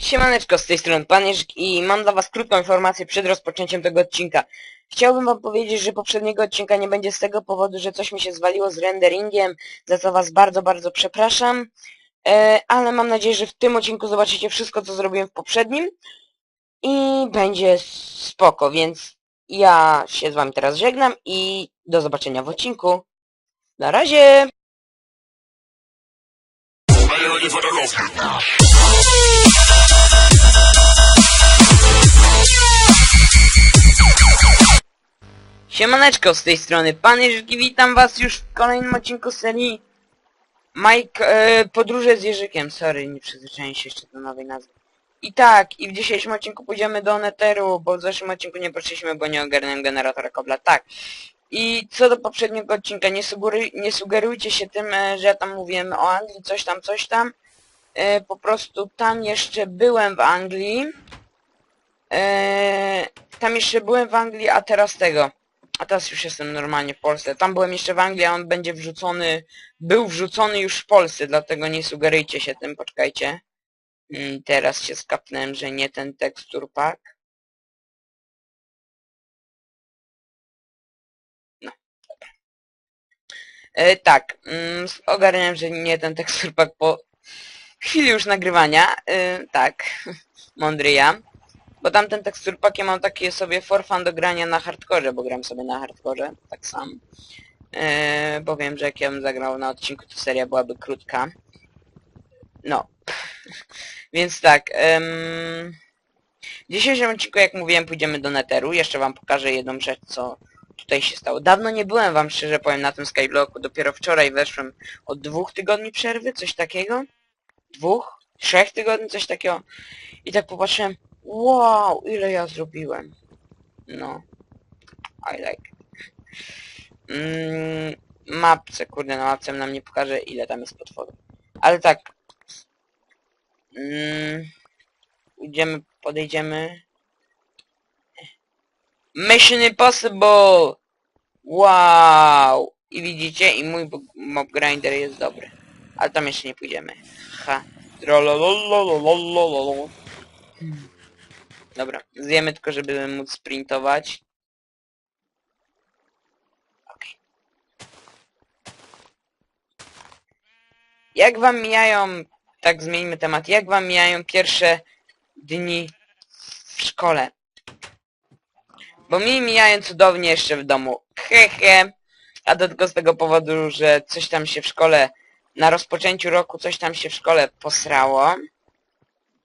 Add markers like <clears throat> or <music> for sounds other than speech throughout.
Siemaneczko, z tej strony Pan Jerzyk i mam dla was krótką informację przed rozpoczęciem tego odcinka. Chciałbym wam powiedzieć, że poprzedniego odcinka nie będzie z tego powodu, że coś mi się zwaliło z renderingiem, za co was bardzo, bardzo przepraszam. E, ale mam nadzieję, że w tym odcinku zobaczycie wszystko, co zrobiłem w poprzednim i będzie spoko, więc ja się z wami teraz żegnam i do zobaczenia w odcinku. Na razie! Siemaneczko, z tej strony Pan Jerzyk i witam was już w kolejnym odcinku serii Mike, e, Podróże z Jerzykiem. Sorry, nie przyzwyczaiłem się jeszcze do nowej nazwy. I tak, i w dzisiejszym odcinku pójdziemy do Netheru, bo w zeszłym odcinku nie poszliśmy, bo nie ogarnąłem generatora kobla. Tak. I co do poprzedniego odcinka, nie, sugeruj, nie sugerujcie się tym, e, że ja tam mówiłem o Anglii, coś tam, coś tam. E, po prostu tam jeszcze byłem w Anglii. E, tam jeszcze byłem w Anglii, a teraz tego. A teraz już jestem normalnie w Polsce. Tam byłem jeszcze w Anglii, a on będzie wrzucony... Był wrzucony już w Polsce, dlatego nie sugerujcie się tym, poczekajcie. Mm, Teraz się skapnąłem, że nie ten tekstur pack. No. E, tak, mm, ogarniałem, że nie ten tekstur pack po chwili już nagrywania. E, tak, <laughs> mądry ja. Bo tamten tekstur pack ja mam takie sobie for fun do grania na hardkorze, bo gram sobie na hardkorze, tak sam. E, bo wiem, że jak ja bym zagrał na odcinku, to seria byłaby krótka. No. <laughs> Więc tak, em, w dzisiejszym odcinku, jak mówiłem, pójdziemy do Netheru. Jeszcze wam pokażę jedną rzecz, co tutaj się stało. Dawno nie byłem wam, szczerze powiem, na tym Skyblocku. Dopiero wczoraj weszłem od dwóch tygodni przerwy, coś takiego. Dwóch? Trzech tygodni, coś takiego. I tak popatrzyłem, wow, ile ja zrobiłem. No. I like. Mm, mapce, kurde, na mapce nam nie pokaże, ile tam jest potworów. Ale tak, Mm, idziemy, podejdziemy. Mission Impossible! Wow! I widzicie, i mój mob grinder jest dobry. Ale tam jeszcze nie pójdziemy. Ha. Trolololololololol. Dobra, zjemy tylko, żeby móc sprintować. Jak wam mijają tak zmieńmy temat. Jak wam mijają pierwsze dni w szkole? Bo mi mijają cudownie jeszcze w domu. Hehe. A to tylko z tego powodu, że coś tam się w szkole, na rozpoczęciu roku coś tam się w szkole posrało.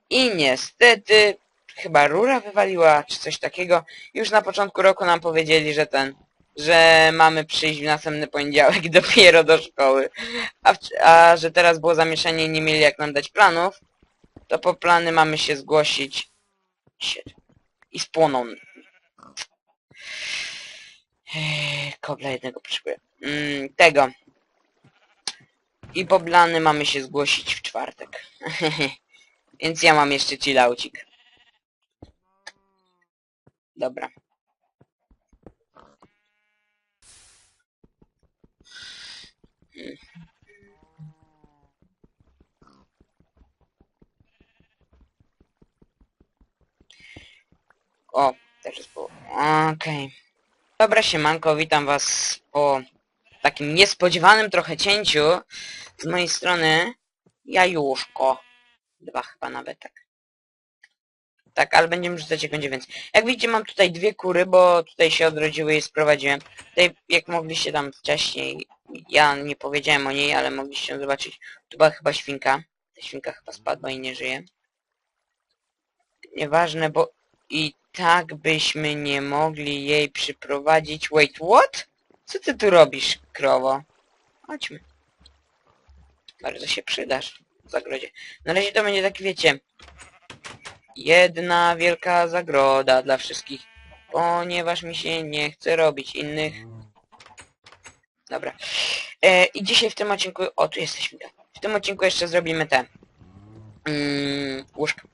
I niestety, chyba rura wywaliła, czy coś takiego. Już na początku roku nam powiedzieli, że ten, że mamy przyjść w następny poniedziałek <laughs> dopiero do szkoły. A, wcz- a że teraz było zamieszanie i nie mieli jak nam dać planów, to po plany mamy się zgłosić. I spłoną. Kobla jednego potrzebuję. Mm, tego. I po plany mamy się zgłosić w czwartek. <laughs> Więc ja mam jeszcze chillaucik. Dobra. O, też jest po... Okej. Dobra, siemanko, witam was po takim niespodziewanym trochę cięciu z mojej strony. Jajuszko. Dwa chyba nawet tak. Tak, ale będziemy rzucać jak będzie więcej. Jak widzicie mam tutaj dwie kury, bo tutaj się odrodziły i sprowadziłem. Tutaj jak mogliście tam wcześniej, ja nie powiedziałem o niej, ale mogliście ją zobaczyć. Tu była chyba świnka. Ta świnka chyba spadła i nie żyje. Nieważne, bo i tak byśmy nie mogli jej przyprowadzić. Wait, what? Co ty tu robisz, krowo? Chodźmy. Bardzo się przydasz w zagrodzie. Na razie to będzie tak, wiecie, jedna wielka zagroda dla wszystkich, ponieważ mi się nie chce robić innych. Dobra. E, I dzisiaj w tym odcinku... O, tu jesteśmy. W tym odcinku jeszcze zrobimy te... Mm, łóżka.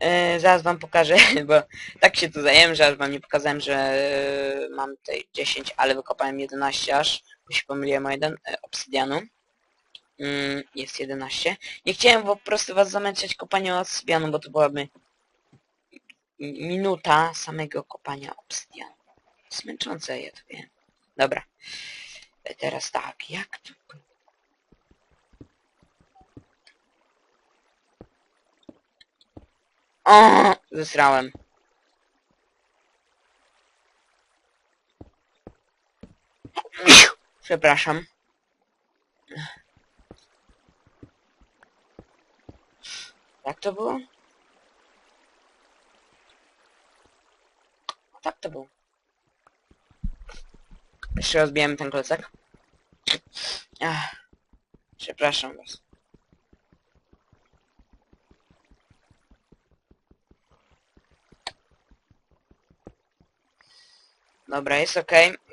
E, zaraz wam pokażę, <laughs> bo tak się tu zajęłem, że aż wam nie pokazałem, że e, mam tutaj 10, ale wykopałem 11 aż, bo się pomyliłem o jeden, e, obsydianu. Mm, jest 11. Nie chciałem po prostu was zamęczać kopaniem obsydianu, bo to byłaby mi- minuta samego kopania obsydianu. Zmęczące, ja to wiem. Dobra. E, Teraz tak, jak tu... O, zesrałem. Przepraszam. Jak to było? Tak to było. Jeszcze rozbijemy ten klocek. Ach, przepraszam was. Dobra, jest ok.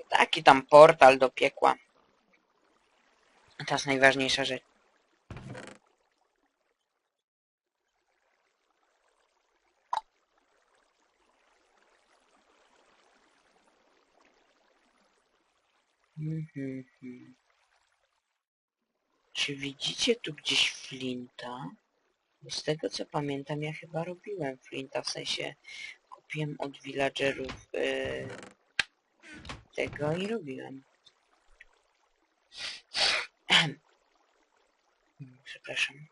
Taki tam portal do piekła. Teraz najważniejsza rzecz. Czy widzicie tu gdzieś flinta? Bo z tego co pamiętam, ja chyba robiłem flinta, w sensie kupiłem od villagerów yy, tego i robiłem. <clears throat> Przepraszam.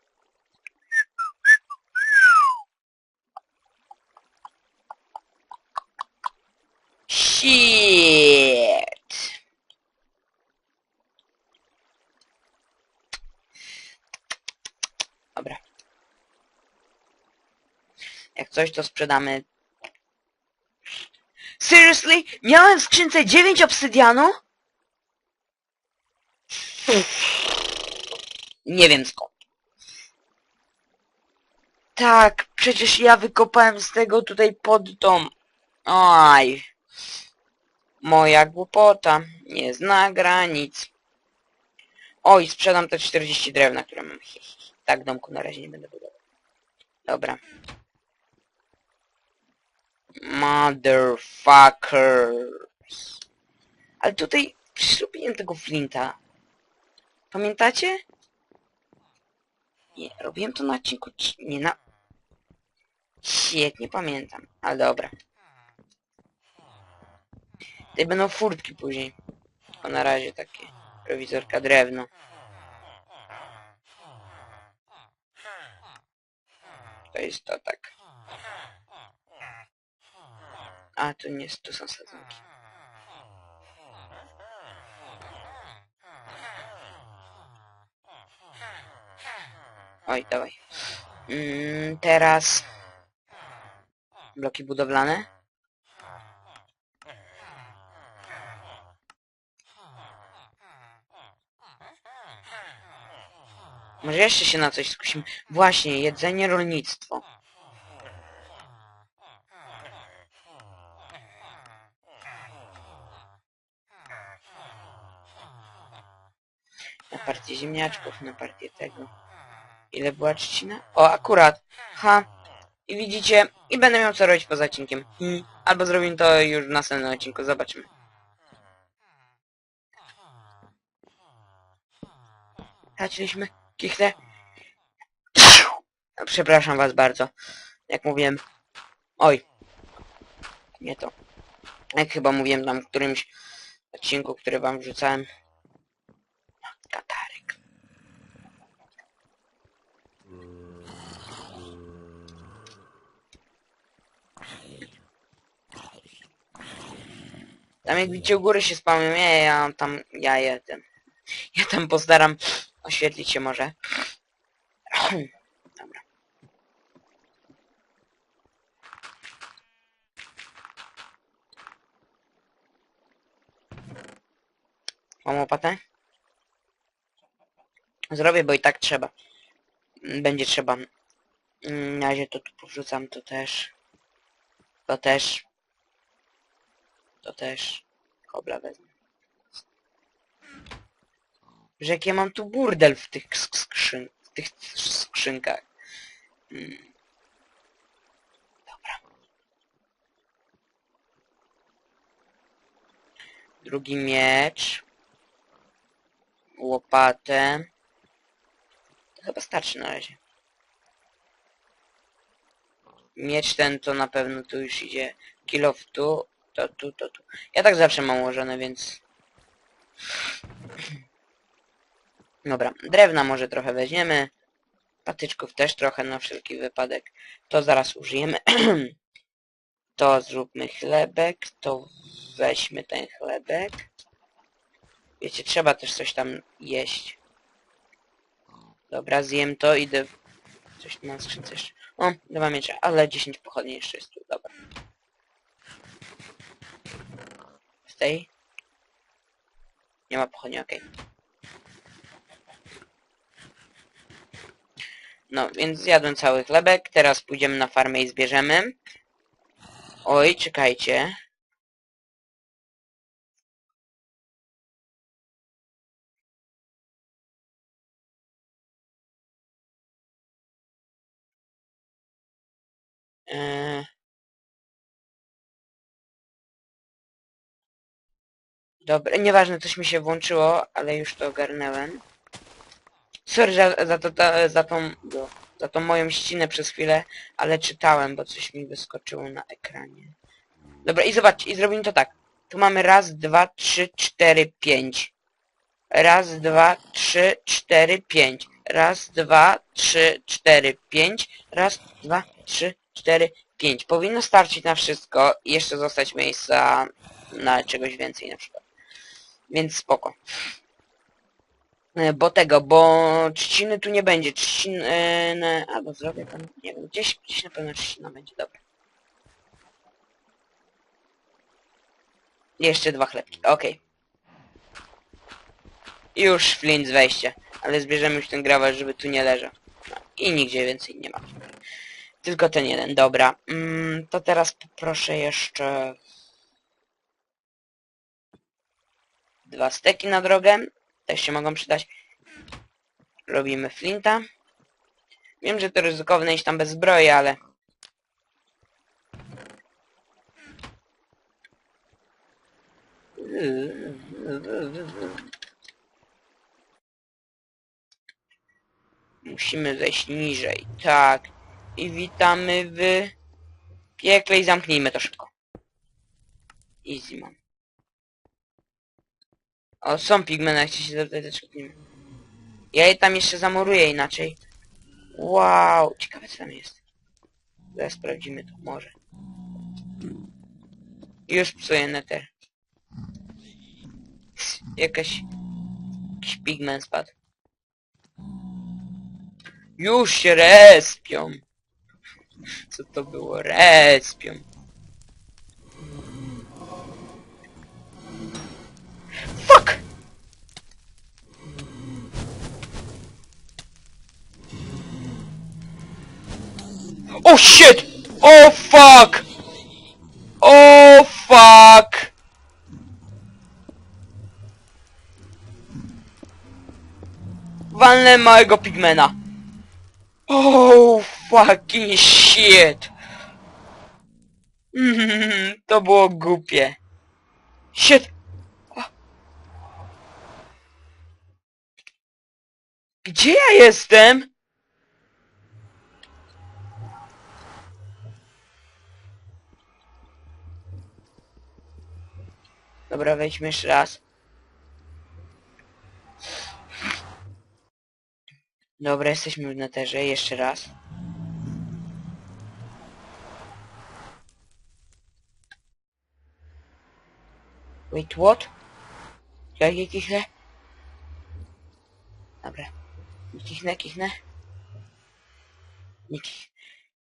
Shit! Dobra. Jak coś, to sprzedamy. Seriously? Miałem w skrzynce 9 obsydianu? Nie wiem skąd. Tak, przecież ja wykopałem z tego tutaj pod dom. Oj. Moja głupota. Nie zna granic. Oj, sprzedam te 40 drewna, które mam. Hi. Tak, domku na razie nie będę budował. Dobra. Motherfuckers. Ale tutaj przecież robiłem tego flinta. Pamiętacie? Nie, robiłem to na odcinku... Nie na... Shit, nie pamiętam. Ale dobra. Tutaj będą furtki później. Tylko na razie takie. Prowizorka drewno. To jest to tak. A, tu nie, tu są sadzonki. Oj, dawaj. Mm, teraz... Bloki budowlane. Może jeszcze się na coś skusimy. Właśnie, jedzenie, rolnictwo. Na partię ziemniaczków, na partię tego. Ile była trzcina? O, akurat. Ha. I widzicie, i będę miał co robić poza odcinkiem. Albo zrobimy to już w następnym odcinku, zobaczymy. Zaczęliśmy kichle. Przepraszam was bardzo. Jak mówiłem. Oj. Nie to. Jak chyba mówiłem tam w którymś odcinku, który wam wrzucałem. Katarek. Tam jak widzicie u góry się spamią, ja, ja tam, ja jestem. Ja tam postaram oświetlić się może. Dobra. Mam łopatę? Zrobię, bo i tak trzeba. Będzie trzeba. Mm, Na razie to tu powrzucam, to też. To też. To też. Kobla wezmę. Że jak ja mam tu burdel w tych sk- skrzyn... w tych skrzynkach. Mm. Dobra. Drugi miecz. Łopatę. Chyba starczy na razie. Miecz ten to na pewno tu już idzie. Kill of tu, to tu, to tu. Ja tak zawsze mam ułożone, więc... Dobra, drewna może trochę weźmiemy. Patyczków też trochę na wszelki wypadek. To zaraz użyjemy. <clears throat> to zróbmy chlebek, to weźmy ten chlebek. Wiecie, trzeba też coś tam jeść. Dobra, zjem to, idę... w- Coś tu mam skrzynce jeszcze. O, dwa miecze, ale 10 pochodni jeszcze jest tu, dobra. W tej? Nie ma pochodni, okej. No, więc zjadłem cały chlebek, teraz pójdziemy na farmę i zbierzemy. Oj, czekajcie. Eee... Dobra, nieważne, coś mi się włączyło, ale już to ogarnęłem. Sorry za, za, to, ta, za, tą, za tą moją ścinę przez chwilę, ale czytałem, bo coś mi wyskoczyło na ekranie. Dobra, i zobaczcie, i zrobimy to tak. Tu mamy raz, dwa, trzy, cztery, pięć. Raz, dwa, trzy, cztery, pięć. Raz, dwa, trzy, cztery, pięć. Raz, dwa, trzy, cztery, pięć. Powinno starczyć na wszystko i jeszcze zostać miejsca na czegoś więcej na przykład. Więc spoko. E, Bo tego, bo trzciny tu nie będzie. Trzcin... E, albo zrobię tam, nie wiem, gdzieś, gdzieś na pewno trzcina będzie, dobra. Jeszcze dwa chlebki, okej. Już flint wejście, ale zbierzemy już ten grawel, żeby tu nie leżał. No, I nigdzie więcej nie ma. Tylko ten jeden, dobra. Mm, to teraz poproszę jeszcze... Dwa steki na drogę. Też się mogą przydać. Robimy flinta. Wiem, że to ryzykowne iść tam bez zbroi, ale... Musimy zejść niżej. Tak. I witamy w piekle i zamknijmy to szybko. Easy man. O, są pigmeny, jak się zapytać, nie ma. Ja je tam jeszcze zamuruję inaczej. Wow, ciekawe co tam jest. Zaraz sprawdzimy to, może. Już psuję nether. Jakaś... Jakiś pigment spadł. Już się respią. Co to było? Respią. Fuck! Oh shit! Oh fuck! Oh fuck! Walnę małego pigmena. Oh fucking shit! <laughs> To było głupie. Shit! Gdzie ja jestem? Dobra, wejdźmy jeszcze raz. Dobra, jesteśmy w neterze, jeszcze raz. Wait, what? Ja je kichnę? Dobra. Nie Kichnę, kichnę. Nie kich...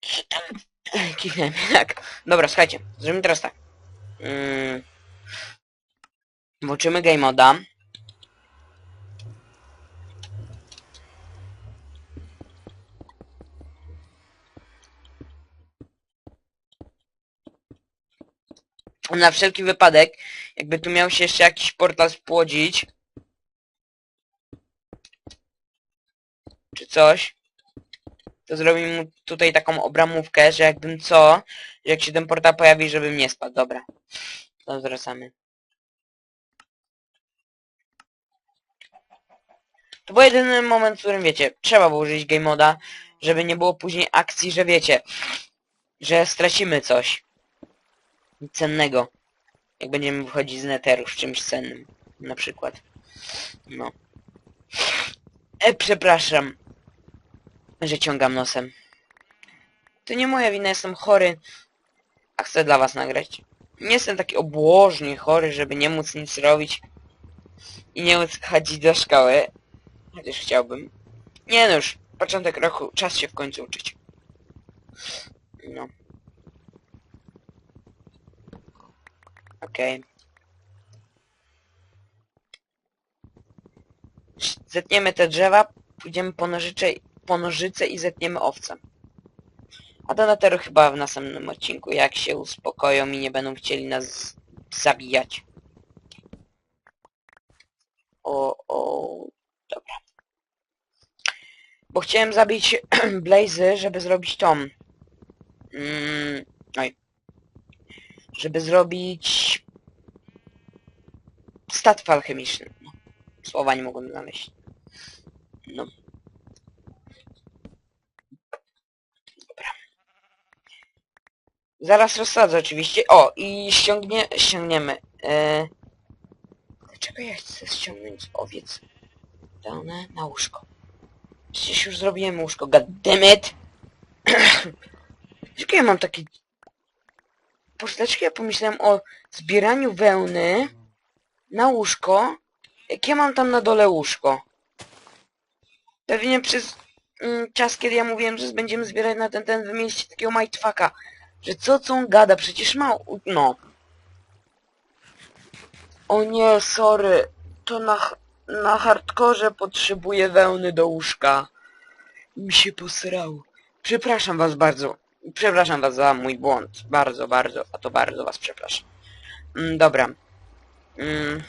Kichnę. Kichnę, tak. Dobra, słuchajcie. Zrobimy teraz tak. Mm. Włączymy game moda. Na wszelki wypadek, jakby tu miał się jeszcze jakiś portal spłodzić, czy coś, to zrobimy mu tutaj taką obramówkę, że jakbym co, że jak się ten portal pojawi, żebym nie spadł. Dobra. To zwracamy. To był jedyny moment, w którym wiecie, trzeba było użyć game moda, żeby nie było później akcji, że wiecie, że stracimy coś cennego. Jak będziemy wychodzić z neteru z czymś cennym. Na przykład. No. E, przepraszam, że ciągam nosem. To nie moja wina, jestem chory, a chcę dla was nagrać. Nie jestem taki obłożnie chory, żeby nie móc nic robić i nie móc chodzić do szkoły. Chociaż chciałbym. Nie no już, początek roku, czas się w końcu uczyć. No. Okej. Zetniemy te drzewa, pójdziemy po nożyce, po nożyce i zetniemy owce. A do neteru chyba w następnym odcinku, jak się uspokoją i nie będą chcieli nas zabijać. O, o, dobra. Bo chciałem zabić <clears throat> Blazy, żeby zrobić tą. Mm, oj. Żeby zrobić statyw alchemiczny. Słowa nie mogłem znaleźć. No. Zaraz rozsadzę oczywiście. O, i ściągnie, ściągniemy. E... Dlaczego ja chcę ściągnąć owiec dane na łóżko? Przecież już zrobiłem łóżko, goddammit! <clears throat> Dlaczego ja mam taki... Dlaczego ja pomyślałem o zbieraniu wełny na łóżko, jak ja mam tam na dole łóżko? Pewnie przez mm, czas, kiedy ja mówiłem, że będziemy zbierać na ten, ten wy mieliście takiego majtwaka, że co co on gada, przecież ma... no. O nie, sorry, to na, na hardkorze potrzebuję wełny do łóżka. Mi się posrało. Przepraszam was bardzo. Przepraszam was za mój błąd. Bardzo, bardzo, a to bardzo was przepraszam. Mm, dobra. Mm.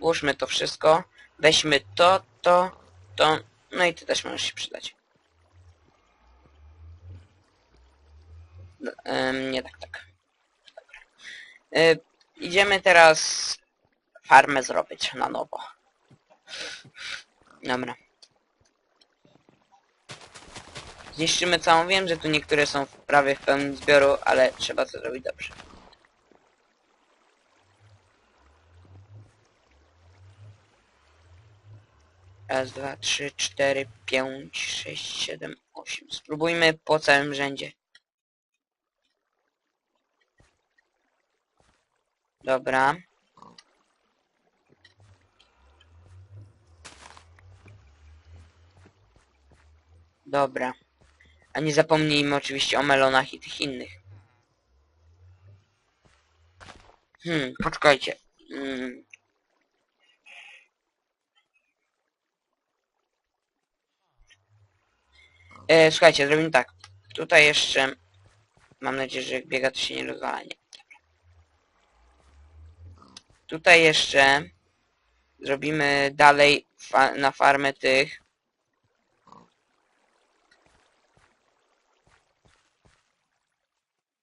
Włóżmy to wszystko. Weźmy to, to, to. No i ty też możesz się przydać. Nie tak, tak. Y, idziemy teraz farmę zrobić na nowo. Dobra. Zniszczymy całą. Wiem, że tu niektóre są prawie w pełnym zbioru, ale trzeba to zrobić dobrze. Raz, dwa, trzy, cztery, pięć, sześć, siedem, osiem. Spróbujmy po całym rzędzie. Dobra. Dobra. A nie zapomnijmy oczywiście o melonach i tych innych. Hmm, poczekajcie. Hmm. E, słuchajcie, zrobimy tak. Tutaj jeszcze... Mam nadzieję, że jak biega to się nie rozwala. Tutaj jeszcze... Zrobimy dalej fa na farmę tych...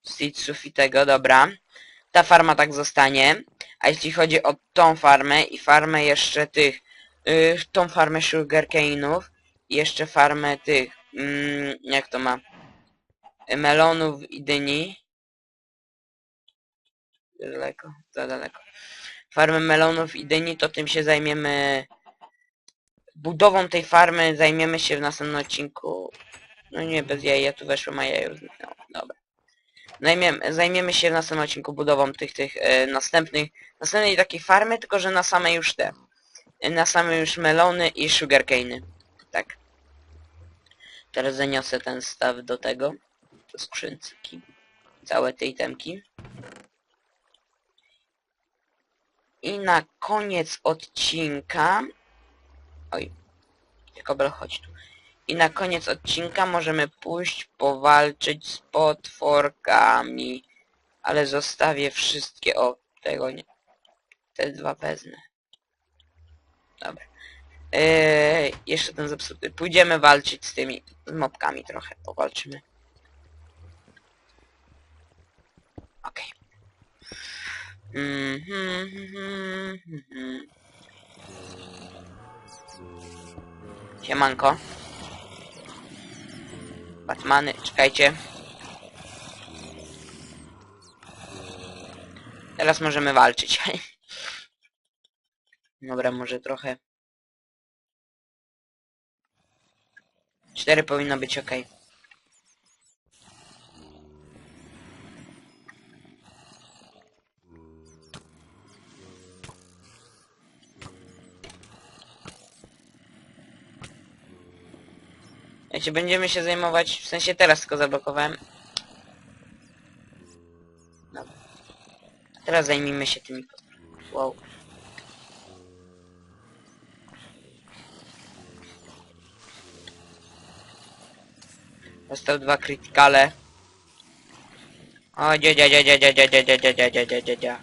Seedsów i tego, dobra. Ta farma tak zostanie. A jeśli chodzi o tą farmę i farmę jeszcze tych... Yy, tą farmę sugarcane'ów i jeszcze farmę tych... Mm, jak to ma? Melonów i dyni. Daleko, za daleko. Farmę melonów i dyni, to tym się zajmiemy... Budową tej farmy zajmiemy się w następnym odcinku. No nie, bez jaj, ja tu weszłem, a ja już zniknęło. Dobra. Zajmiemy, zajmiemy się w następnym odcinku budową tych, tych e, następnych, następnej takiej farmy, tylko że na same już te, na same już melony i sugarcane'y. Tak. Teraz zaniosę ten staw do tego, do skrzynki, całe te itemki. I na koniec odcinka, oj, Kobel chodź tu. I na koniec odcinka możemy pójść powalczyć z potworkami. Ale zostawię wszystkie... O, tego nie. Te dwa wezmę. Dobra. Eee, jeszcze ten zepsuty. Pójdziemy walczyć z tymi z mobkami trochę. Powalczymy. Okej. Mhm, mhm, mhm. Siemanko. Batmany, czekajcie. Teraz możemy walczyć. <laughs> Dobra, może trochę. Cztery powinno być ok. Będziemy się zajmować, w sensie teraz tylko zablokowałem. Dobra. Teraz zajmijmy się tymi... Wow. Dostał dwa krytykale. O, dzia, dzia, dzia, dzia, dzia, dzia, dzia, dzia, dzia, dzia, dzia, dzia, dzia.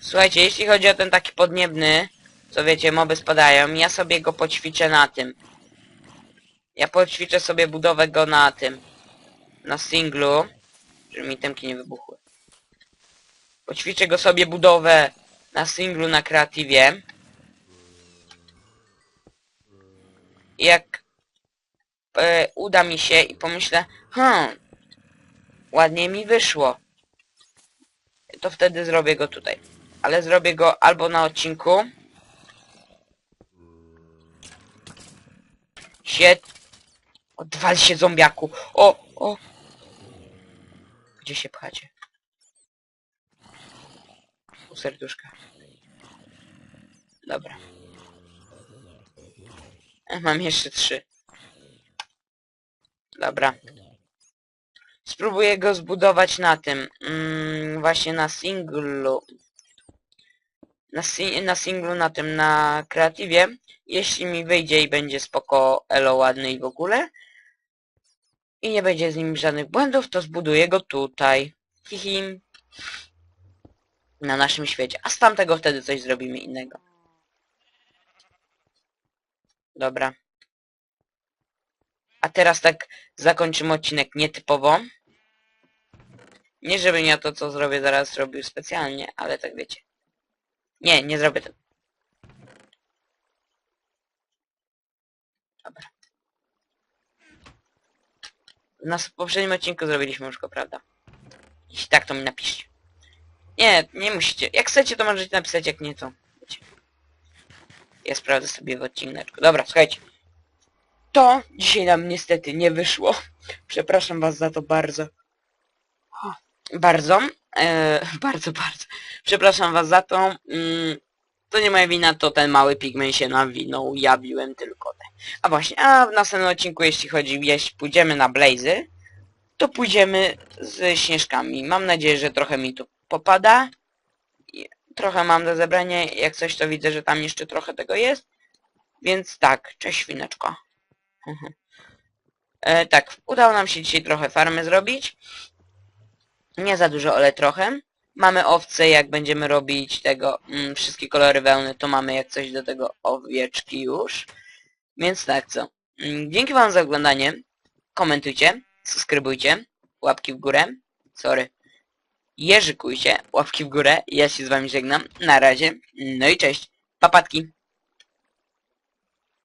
Słuchajcie, jeśli chodzi o ten taki podniebny, co wiecie, moby spadają, ja sobie go poćwiczę na tym. Ja poćwiczę sobie budowę go na tym. Na singlu. Żeby mi temki nie wybuchły. Poćwiczę go sobie budowę na singlu na kreatywie. I jak e, uda mi się i pomyślę, hmm, ładnie mi wyszło. To wtedy zrobię go tutaj. Ale zrobię go albo na odcinku. Się... Odwal się zombiaku. O, o. Gdzie się pchacie? U serduszka. Dobra. E, Mam jeszcze trzy. Dobra. Spróbuję go zbudować na tym. Mm, właśnie na singlu. Na, si na singlu na tym, na kreatywie. Jeśli mi wyjdzie i będzie spoko, elo ładny i w ogóle. I nie będzie z nim żadnych błędów, to zbuduję go tutaj. Hihim. Na naszym świecie. A z tamtego wtedy coś zrobimy innego. Dobra. A teraz tak zakończymy odcinek nietypowo. Nie żebym ja to, co zrobię zaraz robił specjalnie, ale tak wiecie. Nie, nie zrobię tego. Dobra. Na poprzednim odcinku zrobiliśmy go, prawda? Jeśli tak, to mi napiszcie. Nie, nie musicie. Jak chcecie, to możecie napisać, jak nie, to. Ja sprawdzę sobie w odcineczku. Dobra, słuchajcie. To dzisiaj nam niestety nie wyszło. <laughs> Przepraszam was za to bardzo. O, Bardzo. E, <laughs> bardzo, bardzo. Przepraszam was za to. Mm, to nie moja wina, to ten mały pigment się nawinął. Ja biłem tylko. A właśnie, a w następnym odcinku, jeśli chodzi, jeśli pójdziemy na Blazy, to pójdziemy z śnieżkami. Mam nadzieję, że trochę mi tu popada. Trochę mam do zebrania. Jak coś, to widzę, że tam jeszcze trochę tego jest. Więc tak, cześć świneczko. <laughs> E, tak, udało nam się dzisiaj trochę farmy zrobić. Nie za dużo, ale trochę. Mamy owce, jak będziemy robić tego, mm, wszystkie kolory wełny, to mamy jak coś do tego owieczki już. Więc tak, co. Mm, Dzięki wam za oglądanie. Komentujcie, subskrybujcie, łapki w górę. Sorry. Jeżykujcie, łapki w górę. Ja się z wami żegnam. Na razie. No i cześć. Papatki.